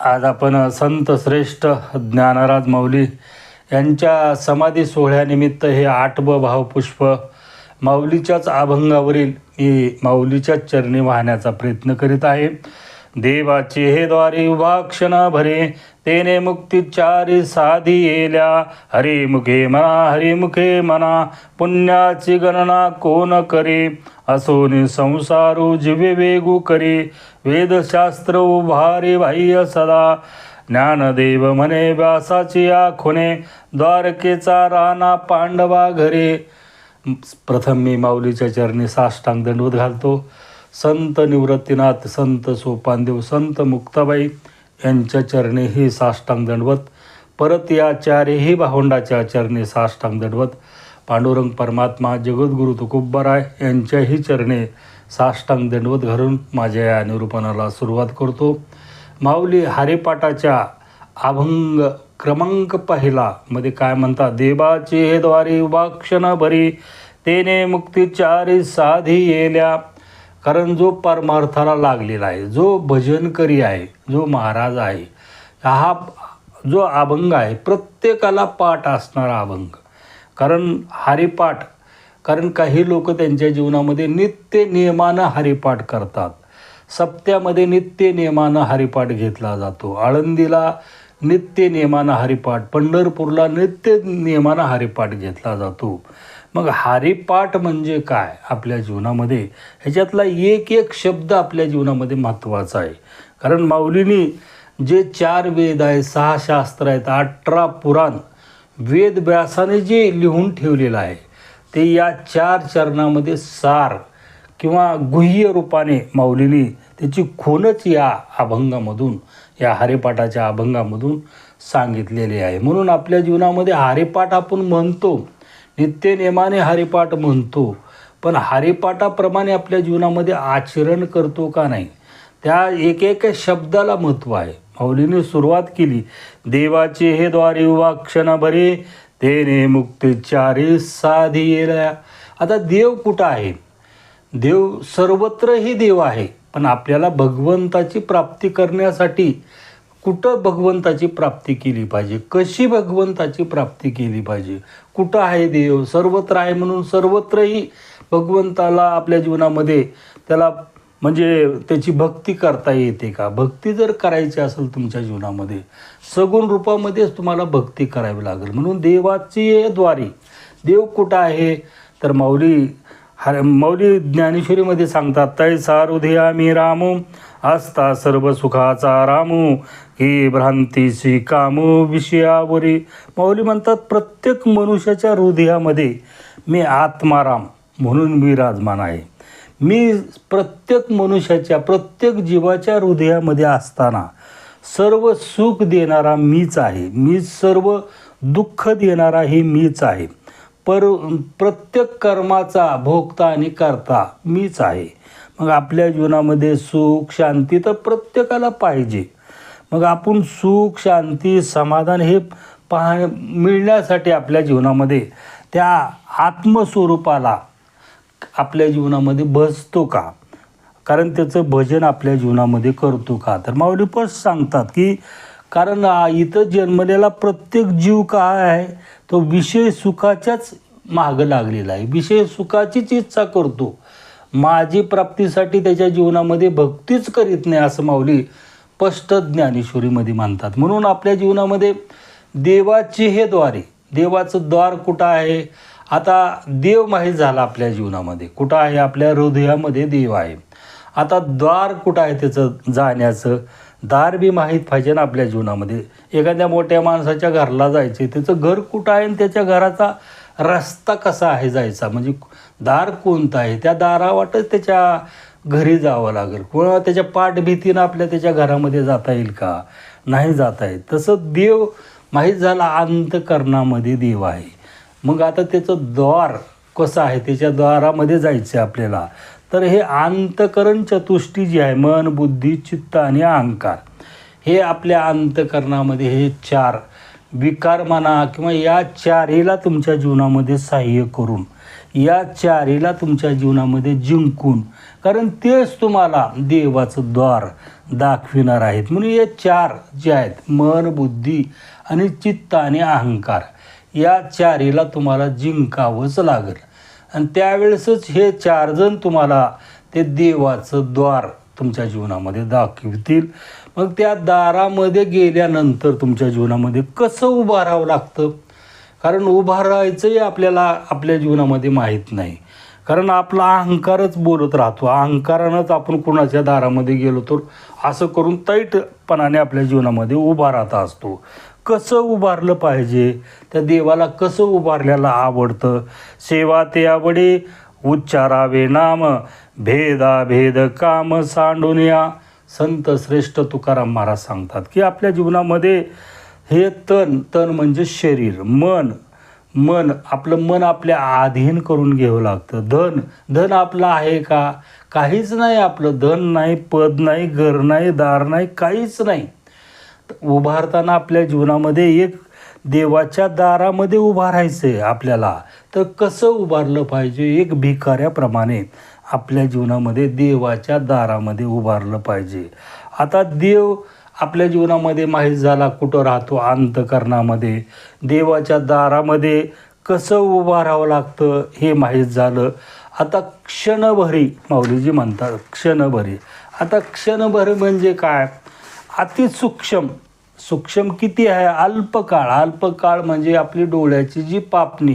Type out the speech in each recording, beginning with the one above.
आज आपण संत श्रेष्ठ ज्ञानराज माऊली यांच्या समाधी सोहळ्यानिमित्त हे आठवं भावपुष्प माऊलीच्याच अभंगावरील मी माऊलीच्याच चरणी वाहण्याचा प्रयत्न करीत आहे. देवाचे हे द्वारे उभाक्षण भरे तेने मुक्तीचारी साधी येल्या. हरिमुखे म्हणा हरिमुखे म्हणा पुण्याची गणना कोण करे? असोनी संसारू जिवे वेगू करे वेदशास्त्र उभारे बाह्य सदा. ज्ञानदेव म्हणे व्यासाची आखुने द्वारकेचा राणा पांडवा घरे. प्रथम मी माऊलीच्या चरणी साष्टांग दंडवत घालतो. संत निवृत्तीनाथ संत सोपानदेव संत मुक्ताबाई यांच्या चरणी ही साष्टांग दंडवत परत या चारही भावंडाच्या चरणी साष्टांग दंडवत पांडुरंग परमात्मा जगद्गुरु तुकोबाराय यांच्याही चरणे साष्टांग दंडवत घालून माझ्या या निरूपणाला सुरुवात करतो. माऊली हरिपाठाच्या अभंग क्रमांक पहिला मध्ये काय म्हणतात? देवाचे हे द्वारे उभाक्षण भरी तेने मुक्तीचारी साधी येल्या. कारण जो परमार्थाला लागलेला आहे जो भजनकरी आहे जो महाराज आहे हा जो अभंग आहे प्रत्येकाला पाठ असणारा अभंग. कारण हरिपाठ कारण काही लोक त्यांच्या जीवनामध्ये नित्य नियमानं हरिपाठ करतात. सप्त्यामध्ये नित्य नियमानं हरिपाठ घेतला जातो. आळंदीला नित्य नियमानं हरिपाठ पंढरपूरला नित्य नियमानं हरिपाठ घेतला जातो. मग हरिपाठ म्हणजे काय आपल्या जीवनामध्ये? ह्याच्यातला एक एक शब्द आपल्या जीवनामध्ये महत्त्वाचा आहे. कारण माऊलीनी जे चार वेद आहे सहा शास्त्र आहेत अठरा पुराण वेदव्यासाने जे लिहून ठेवलेलं आहे ते या चार चरणामध्ये सार किंवा गुह्य रूपाने माऊलीनी त्याची खूनच या अभंगामधून या हरिपाठाच्या अभंगामधून सांगितलेली आहे. म्हणून आपल्या जीवनामध्ये हरेपाठ आपण म्हणतो नित्य नेमाने हरिपाठ म्हणतो पण हरिपाठाप्रमाणे आपल्या जीवनामध्ये आचरण करतो का नाही त्या एक एक शब्दाला महत्त्व आहे. माऊलीने सुरुवात केली. देवाचे हे द्वारे युवा क्षणाभरे तेने मुक्तीचारी साधी येल्या. आता देव कुठं आहे? देव सर्वत्रही देव आहे पण आपल्याला भगवंताची प्राप्ती करण्यासाठी कुठं भगवंताची प्राप्ती केली पाहिजे? कशी भगवंताची प्राप्ती केली पाहिजे? कुठं आहे देव? सर्वत्र आहे म्हणून सर्वत्रही भगवंताला आपल्या जीवनामध्ये त्याला म्हणजे त्याची भक्ती करता येते का? भक्ती जर करायची असेल तुमच्या जीवनामध्ये सगुण रूपामध्येच तुम्हाला भक्ती करावी लागेल. म्हणून देवाची द्वारे. देव कुठं आहे? तर माऊली हर मौली ज्ञानेश्वरीमध्ये सांगतात तय सारुधिया मी रामू असता सर्व सुखाचा रामू ही भ्रांतीची कामू विषयावरी. माऊली म्हणतात प्रत्येक मनुष्याच्या हृदयामध्ये मी आत्माराम म्हणून विराजमान आहे. मी प्रत्येक मनुष्याच्या प्रत्येक जीवाच्या हृदयामध्ये असताना सर्व सुख देणारा मीच आहे. मी सर्व दुःख देणारा हे मीच आहे. पर प्रत्येक कर्माचा भोगता आणि करता मीच आहे. मग आपल्या जीवनामध्ये सुख शांती तर प्रत्येकाला पाहिजे. मग आपण सुख शांती समाधान हे पाह मिळण्यासाठी आपल्या जीवनामध्ये त्या आत्मस्वरूपाला आपल्या जीवनामध्ये बसतो का? कारण त्याचं भजन आपल्या जीवनामध्ये करतो का? तर माऊली पण सांगतात की कारण इथं जन्मलेला प्रत्येक जीव काय आहे? तो विषय सुखाच्याच मागं लागलेला आहे. विषय सुखाचीच इच्छा करतो. माझी प्राप्तीसाठी त्याच्या जीवनामध्ये भक्तीच करीत नाही असं माऊली स्पष्ट ज्ञानेश्वरीमध्ये मानतात. म्हणून आपल्या जीवनामध्ये देवाचे हे द्वारे देवाचं द्वार कुठं आहे? आता देव माहीत झाला आपल्या जीवनामध्ये. कुठं आहे? आपल्या हृदयामध्ये देव आहे. आता द्वार कुठं आहे त्याचं जाण्याचं? दार बी माहीत पाहिजे ना आपल्या जीवनामध्ये. एखाद्या मोठ्या माणसाच्या घरला जायचे त्याचं घर कुठं आहे आणि त्याच्या घराचा रस्ता कसा आहे जायचा? म्हणजे दार कोणतं आहे? त्या दारावाटच त्याच्या घरी जावं लागेल. किंवा त्याच्या पाठभीतीनं आपल्या त्याच्या घरामध्ये जाता येईल का? नाही जाता येईल तसं देव माहीत झाला अंतकरणामध्ये देव आहे. मग आता त्याचं द्वार कसं आहे? त्याच्या द्वारामध्ये जायचं आहे आपल्याला. तर हे अंतकरण चतुष्टी जी आहे मन बुद्धी चित्त आणि अहंकार हे आपल्या अंतकरणामध्ये हे चार विकार म्हणा किंवा या चारीला तुमच्या जीवनामध्ये सहाय्य करून या चारीला तुमच्या जीवनामध्ये जिंकून कारण तेच तुम्हाला देवाचं द्वार दाखविणार आहेत. म्हणून हे चार जे आहेत मन बुद्धी आणि चित्त आणि अहंकार या चारीला तुम्हाला जिंकावंच लागेल. आणि त्यावेळेसच हे चारजण तुम्हाला ते देवाचं द्वार तुमच्या जीवनामध्ये दाखवतील. मग त्या दारामध्ये गेल्यानंतर तुमच्या जीवनामध्ये कसं उभं राहावं लागतं? कारण उभं राहायचंही आपल्याला आपल्या जीवनामध्ये माहीत नाही. कारण आपला अहंकारच बोलत राहतो. अहंकारानंच आपण कुणाच्या दारामध्ये गेलो तर असं करून तैटपणाने आपल्या जीवनामध्ये उभा राहता असतो. कसं उभारलं पाहिजे? त्या देवाला कसं उभारल्याला आवडतं? सेवा ते आवडे उच्चारावे नाम भेदा भेद काम सांडून या. संत श्रेष्ठ तुकाराम महाराज सांगतात की आपल्या जीवनामध्ये हे तन तन म्हणजे शरीर मन. मन आपलं मन आपल्या अधीन करून घ्यावं लागतं. धन धन आपलं आहे का? काहीच नाही आपलं. धन नाही पद नाही घर नाही दार नाही काहीच नाही. उभारताना आपल्या जीवनामध्ये एक देवाच्या दारामध्ये उभा राहायचं आहे आपल्याला. तर कसं उभारलं पाहिजे? एक भिकाऱ्याप्रमाणे आपल्या जीवनामध्ये देवाच्या दारामध्ये उभारलं पाहिजे. आता देव आपल्या जीवनामध्ये माहीत झाला कुठं राहतो अंतकरणामध्ये. देवाच्या दारामध्ये कसं उभं राहावं लागतं हे माहीत झालं. आता क्षणभरी माऊलीजी म्हणतात क्षणभरी. आता क्षणभरी म्हणजे काय? अतिसूक्ष्म सूक्ष्म. किती आहे? अल्पकाळ. अल्पकाळ म्हणजे आपली डोळ्याची जी पापणी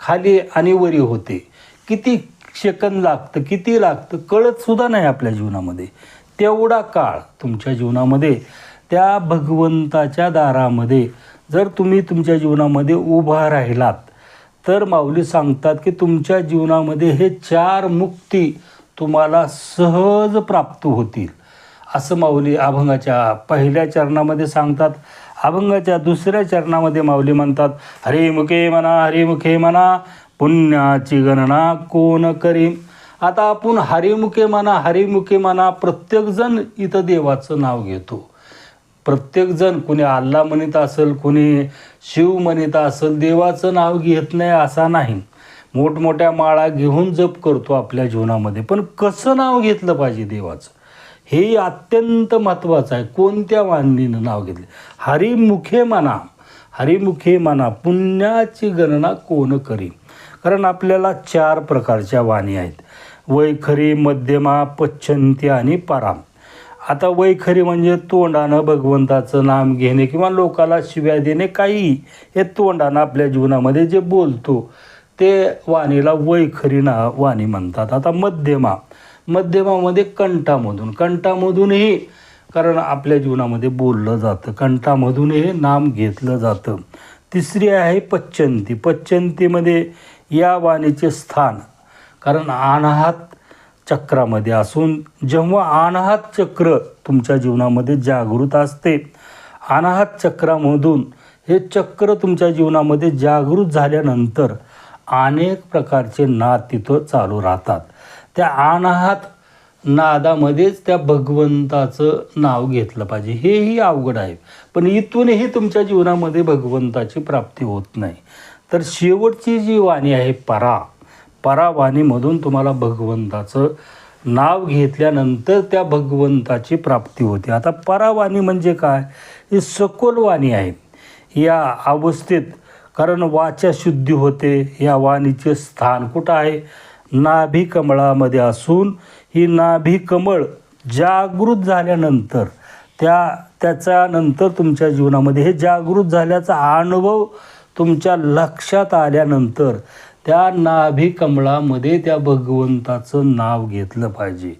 खाली आणि वरी होते. किती सेकंद लागतं किती लागतं कळतसुद्धा नाही आपल्या जीवनामध्ये. तेवढा काळ तुमच्या जीवनामध्ये त्या भगवंताच्या दारामध्ये जर तुम्ही तुमच्या जीवनामध्ये उभा राहिलात तर माऊली सांगतात की तुमच्या जीवनामध्ये हे चार मुक्ती तुम्हाला सहज प्राप्त होतील. असं माऊली अभंगाच्या पहिल्या चरणामध्ये सांगतात. अभंगाच्या दुसऱ्या चरणामध्ये माऊली म्हणतात हरिमुखे म्हणा हरिमुखे म्हणा पुण्याची गणना कोण करीन? आता आपण हरिमुखे म्हणा हरिमुखे म्हणा प्रत्येकजण इथं देवाचं नाव घेतो. प्रत्येकजण कुणी अल्ला म्हणत असेल कुणी शिव म्हणत असेल देवाचं नाव घेत नाही असा नाही. मोठमोठ्या माळा घेऊन जप करतो आपल्या जीवनामध्ये. पण कसं नाव घेतलं पाहिजे देवाचं? हे अत्यंत महत्त्वाचं आहे. कोणत्या वाणीनं नाव घेतले? हरिमुखे म्हणा. हरिमुखे म्हणा पुण्याची गणना कोण करी कारण आपल्याला चार प्रकारच्या वाणी आहेत. वैखरी मध्यमा पच्छंती आणि पराम. आता वैखरी म्हणजे तोंडानं भगवंताचं नाम घेणे किंवा लोकाला शिव्या देणे काही हे तोंडानं आपल्या जीवनामध्ये जे बोलतो ते वाणीला वैखरी ना वाणी म्हणतात. आता मध्यमा. मध्यमामध्ये म्हणजे कंठामधून. कंठामधूनही कारण आपल्या जीवनामध्ये बोललं जातं. कंठामधून हे नाम घेतलं जातं. तिसरी आहे पच्चंती पच्चंतीमध्ये या वाणीचे स्थान. कारण अनाहात चक्रामध्ये असून जेव्हा अनाहात चक्र तुमच्या जीवनामध्ये जागृत असते अनाहात चक्रामधून हे चक्र तुमच्या जीवनामध्ये जागृत झाल्यानंतर अनेक प्रकारचे नाद तिथं चालू राहतात. त्या अनाहात नादामध्येच त्या भगवंताचं नाव घेतलं पाहिजे. हेही अवघड आहे. पण इथूनही तुमच्या जीवनामध्ये भगवंताची प्राप्ती होत नाही. तर शेवटची जी वाणी आहे परा परावाणीमधून तुम्हाला भगवंताचं नाव घेतल्यानंतर त्या भगवंताची प्राप्ती होते. आता परावाणी म्हणजे काय? ही सखोल वाणी आहे. या अवस्थेत कारण वाचा शुद्धी होते. या वाणीचे स्थान कुठं आहे? नाभी कमळामध्ये असून ही नाभी कमळ जागृत झाल्यानंतर त्या त्याच्यानंतर तुमच्या जीवनामध्ये हे जागृत झाल्याचा अनुभव तुमच्या लक्षात आल्यानंतर त्या नाभिकमळामध्ये त्या भगवंताचं नाव घेतलं पाहिजे.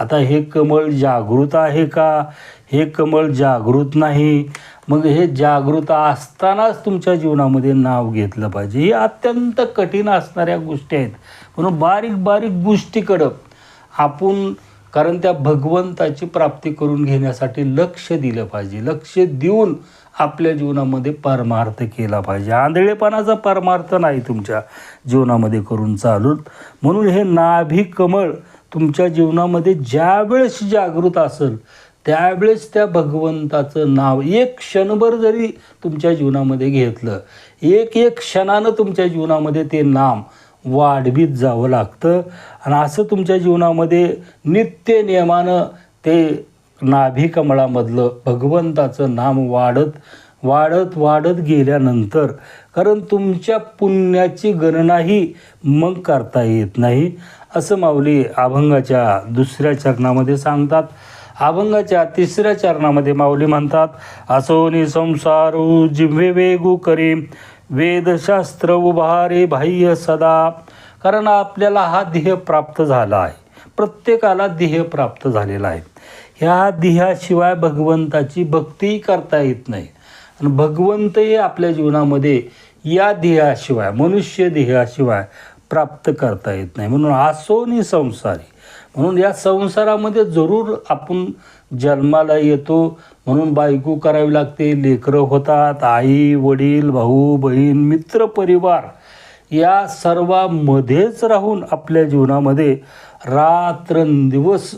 आता हे कमळ जागृत आहे का? हे कमळ जागृत नाही. मग हे जागृत असतानाच तुमच्या जीवनामध्ये नाव घेतलं पाहिजे. हे अत्यंत कठीण असणाऱ्या गोष्टी आहेत. म्हणून बारीक बारीक गोष्टीकडं आपण कारण त्या भगवंताची प्राप्ती करून घेण्यासाठी लक्ष दिलं पाहिजे. लक्ष देऊन आपल्या जीवनामध्ये परमार्थ केला पाहिजे. आंधळेपणाचा परमार्थ नाही तुमच्या जीवनामध्ये करून चालून. म्हणून हे नाभी कमळ तुमच्या जीवनामध्ये ज्यावेळेस जागृत असेल त्यावेळेस त्या भगवंताचं नाव एक क्षणभर जरी तुमच्या जीवनामध्ये घेतलं एक एक क्षणानं तुमच्या जीवनामध्ये ते नाम वाढवीत जावं लागतं. आणि असं तुमच्या जीवनामध्ये नित्य नियमानं ते नाभिकमळामधलं भगवंताचं नाम वाढत वाढत वाढत गेल्यानंतर कारण तुमच्या पुण्याची गणनाही मग करता येत नाही असं माऊली अभंगाच्या दुसऱ्या चरणामध्ये सांगतात. अभंगाच्या तिसऱ्या चरणामध्ये माऊली म्हणतात असोनी संसारू जिव्हे वेगू करी वेदशास्त्र उभारे बाह्य सदा. कारण आपल्याला हा ध्येय प्राप्त झाला आहे. प्रत्येकाला ध्येय प्राप्त झालेला आहे. ह्या ध्येयाशिवाय भगवंताची भक्तीही करता येत नाही. आणि भगवंतही आपल्या जीवनामध्ये या ध्येयाशिवाय मनुष्य ध्येयाशिवाय प्राप्त करता येत नाही. म्हणून आसोनी संसारी. म्हणून या संसारामध्ये जरूर आपण जन्माला येतो. म्हणून बायको करावी लागते लेकरं होतात आई वडील भाऊ बहीण मित्र परिवार. या सर्वांमध्येच राहून आपल्या जीवनामध्ये रात्रंदिवस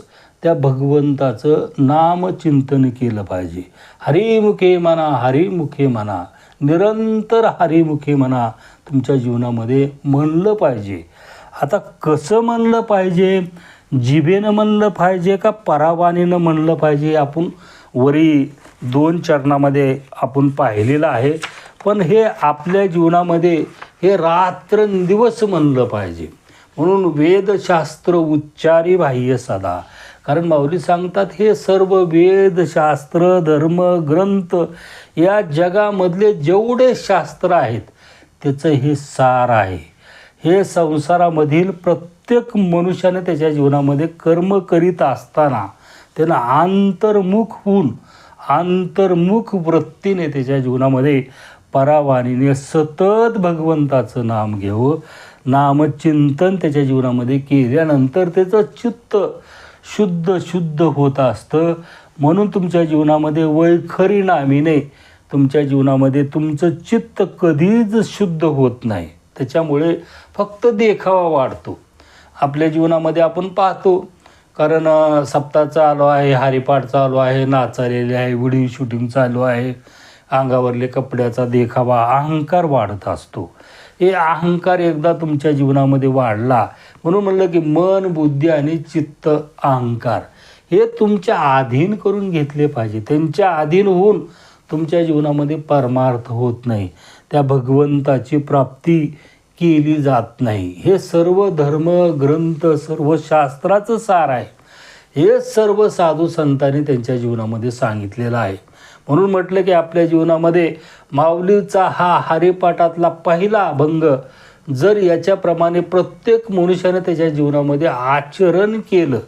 त्या भगवंताचं नामचिंतन केलं पाहिजे. हरिमुखे म्हणा हरिमुखे म्हणा निरंतर हरिमुखे म्हणा तुमच्या जीवनामध्ये म्हणलं पाहिजे. आता कसं म्हणलं पाहिजे? जिभेनं म्हणलं पाहिजे का परावानीनं म्हणलं पाहिजे? आपण वरी दोन चरणामध्ये आपण पाहिलेलं आहे. पण हे आपल्या जीवनामध्ये हे रात्रंदिवस म्हणलं पाहिजे. म्हणून वेदशास्त्र उच्चारी बाह्य सदा. कारण माऊली सांगतात हे सर्व वेदशास्त्र धर्म ग्रंथ या जगामधले जेवढे शास्त्र आहेत त्याचं हे सार आहे. हे संसारामधील प्रत्येक मनुष्याने त्याच्या जीवनामध्ये कर्म करीत असताना त्यानं आंतर्मुख होऊन आंतर्मुख वृत्तीने त्याच्या जीवनामध्ये परावाणीने सतत भगवंताचं नाम घेऊ नामचिंतन त्याच्या जीवनामध्ये केल्यानंतर त्याचं चित्त शुद्ध शुद्ध होत असतं. म्हणून तुमच्या जीवनामध्ये वैखरी नामीने तुमच्या जीवनामध्ये तुमचं चित्त कधीच शुद्ध होत नाही. त्याच्यामुळे फक्त देखावा वाढतो. आपल्या जीवनामध्ये आपण पाहतो. कारण सप्ताह चालू आहे हरिपाठ चालू आहे नाचालेले आहे व्हिडिओ शूटिंग चालू आहे. अंगावरले कपड्याचा देखावा अहंकार वाढत असतो. हे अहंकार एकदा तुमच्या जीवनामध्ये वाढला म्हणून म्हणलं की मन बुद्धी आणि चित्त अहंकार हे तुमच्या अधीन करून घेतले पाहिजे. त्यांच्या अधीन होऊन तुमच्या जीवनामध्ये परमार्थ होत नाही. त्या भगवंताची प्राप्ती केली जात नाही. हे सर्व धर्म ग्रंथ सर्व शास्त्राचं सार आहे. हे सर्व साधू संतांनी त्यांच्या जीवनामध्ये सांगितलेलं आहे. म्हणून म्हटलं की आपल्या जीवनामध्ये माऊलीचा हा हरिपाठातला पहिला अभंग जर याच्याप्रमाणे प्रत्येक मनुष्याने त्याच्या जीवनामध्ये आचरण केलं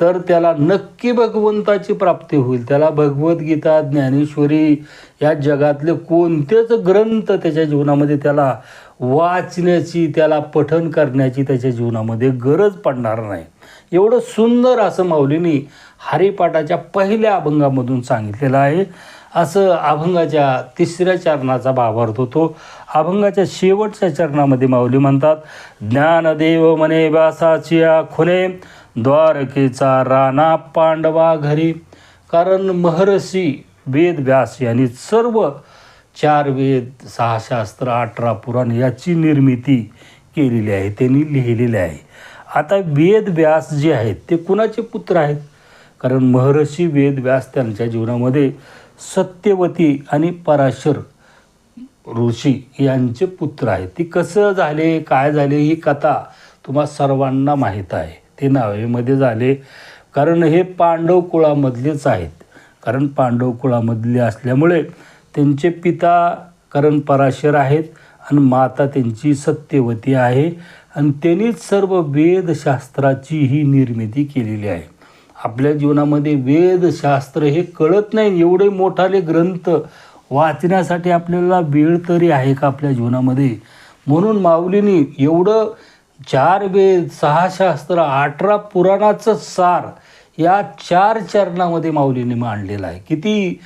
तर त्याला नक्की भगवंताची प्राप्ती होईल. त्याला भगवद्गीता ज्ञानेश्वरी या जगातले कोणतेच ग्रंथ त्याच्या जीवनामध्ये त्याला वाचण्याची त्याला पठन करण्याची त्याच्या जीवनामध्ये गरज पडणार नाही. एवढं सुंदर असं माऊलीने हरिपाठाच्या पहिल्या अभंगामधून सांगितलेलं आहे. असं अभंगाच्या तिसऱ्या चरणाचा भावार्थ होतो. अभंगाच्या शेवटच्या चरणामध्ये माऊली म्हणतात ज्ञानदेव म्हणे व्यासाची खुने द्वारकेचा राणा पांडवा घरी. कारण महर्षी वेद व्यास यांनी सर्व चार वेद सहा शास्त्र अठरा पुराण याची निर्मिती केलेली आहे. त्यांनी लिहिलेली आहे. आता वेद व्यास जे आहेत ते कुणाचे पुत्र आहेत? कारण महर्षी वेद व्यास त्यांच्या जीवनामध्ये सत्यवती आणि पराशर ऋषी यांचे पुत्र आहेत. ती कसं झाले काय झाले ही कथा तुम्हा सर्वांना माहीत आहे. ते नावेमध्ये झाले. कारण हे पांडव कुळामधलेच आहेत. कारण पांडव कुळामधले असल्यामुळे त्यांचे पिता कारण पराशर आहेत आणि माता त्यांची सत्यवती आहे. आणि त्यांनीच सर्व वेदशास्त्राची ही निर्मिती केलेली आहे. आपल्या जीवनामध्ये वेदशास्त्र हे कळत नाही. एवढे मोठाले ग्रंथ वाचण्यासाठी आपल्याला वेळ तरी आहे का आपल्या जीवनामध्ये? म्हणून माऊलीनी एवढं चार वेद सहा शास्त्र अठरा पुराणाचं सार या चार चरणामध्ये माऊलीने मांडलेलं आहे. किती?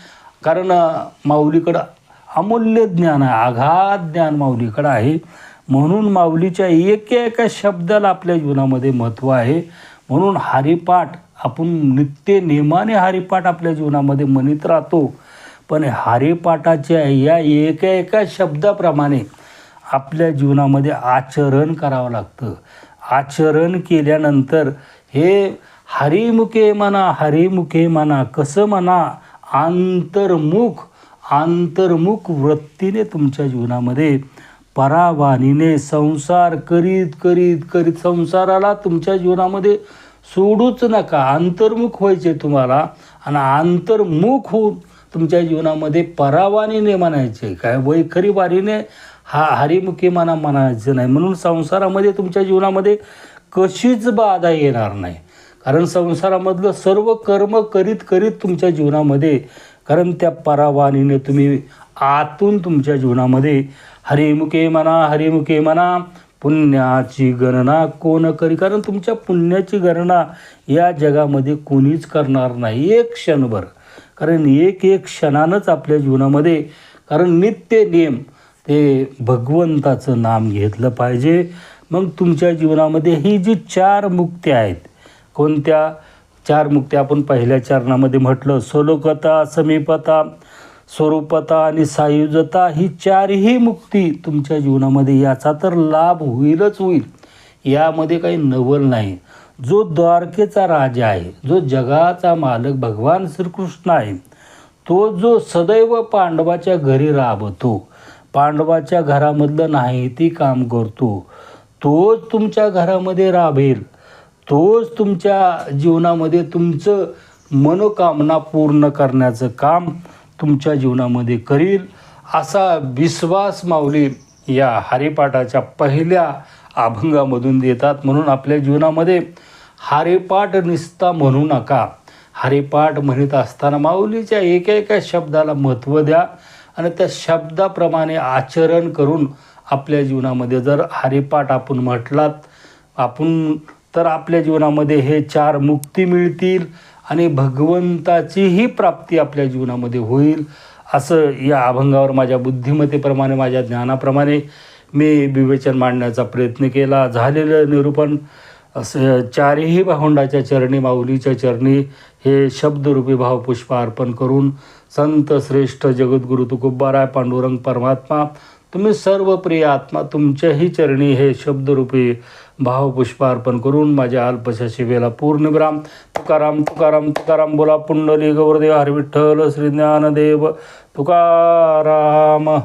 कारण माऊलीकडं अमूल्य ज्ञान आहे आघात ज्ञान माऊलीकडं आहे. म्हणून माऊलीच्या एका एका शब्दाला आपल्या जीवनामध्ये महत्त्व आहे. म्हणून हरिपाठ आपण नित्य नेमाने हरिपाठ आपल्या जीवनामध्ये म्हणत राहतो. पण हरिपाठाच्या या एका एका शब्दाप्रमाणे आपल्या जीवनामध्ये आचरण करावं लागतं. आचरण केल्यानंतर हे हरिमुखे म्हणा हरिमुखे म्हणा कसं म्हणा आंतर्मुख आंतर्मुख वृत्तीने तुमच्या जीवनामध्ये परावानीने संसार करीत करीत करीत संसाराला तुमच्या जीवनामध्ये सोडूच नका. अंतर्मुख व्हायचे तुम्हाला आणि अंतर्मुख होऊन तुमच्या जीवनामध्ये परावानीने म्हणायचे. काय वैखरी वारीने हा हरिमुखी म्हणा म्हणायचं नाही. म्हणून संसारामध्ये तुमच्या जीवनामध्ये कशीच बाधा येणार नाही. कारण संसारामधलं सर्व कर्म करीत करीत तुमच्या जीवनामध्ये कारण त्या परावानीने तुम्ही आतून तुमच्या जीवनामध्ये हरिमुखे म्हणा हरिमुखे म्हणा पुण्याची गणना कोण करी? कारण तुमच्या पुण्याची गणना या जगामध्ये कोणीच करणार नाही एक क्षणभर. कारण एक एक क्षणानंच आपल्या जीवनामध्ये कारण नित्य नियम ते भगवंताचं नाम घेतलं पाहिजे. मग तुमच्या जीवनामध्ये ही जी चार मुक्ती आहेत कोणत्या? चार मुक्त्या आपण पहिल्या चरणामध्ये म्हटलं सोलोकता समीपता स्वरूपता आणि सायुजता ही चारही मुक्ती तुमच्या जीवनामध्ये याचा तर लाभ होईलच होईल. यामध्ये काही नवल नाही. जो द्वारकेचा राजा आहे जो जगाचा मालक भगवान श्रीकृष्ण आहे तो जो सदैव पांडवाच्या घरी राबतो पांडवाच्या घरामधलं नाही ती काम करतो तोच तुमच्या घरामध्ये राबेल तोच तुमच्या जीवनामध्ये तुमचं मनोकामना पूर्ण करण्याचं काम तुमच्या जीवनामध्ये करील असा विश्वास माऊली या हरिपाठाच्या पहिल्या अभंगामधून देतात. म्हणून आपल्या जीवनामध्ये हरिपाठ निसता म्हणू नका. हरिपाठ म्हणत असताना माऊलीच्या एका एका शब्दाला महत्त्व द्या आणि त्या शब्दाप्रमाणे आचरण करून आपल्या जीवनामध्ये जर हरिपाठ आपण म्हटलात आपण तर आपल्या जीवनामध्ये हे चार मुक्ती मिळतील. आणि भगवंताचीही प्राप्ती आपल्या जीवनामध्ये होईल असं या अभंगावर माझ्या बुद्धिमत्तेप्रमाणे माझ्या ज्ञानाप्रमाणे मी विवेचन मांडण्याचा प्रयत्न केला. झालेलं निरूपण असं चारही भावंडाच्या चरणी माऊलीच्या चरणी हे शब्दरूपी भावपुष्प अर्पण करून संत श्रेष्ठ जगद्गुरु तुकोबाराय पांडुरंग परमात्मा तुम्ही सर्व प्रिय आत्मा तुमच्याही चरणी हे शब्दरूपी भावपुष्प अर्पण करून माझ्या अल्पशा शिवेला पूर्णविराम तुकाराम तुकाराम तुकाराम बोला पुंडली गौरदेव हरविठ्ठल श्री ज्ञानदेव तुकाराम.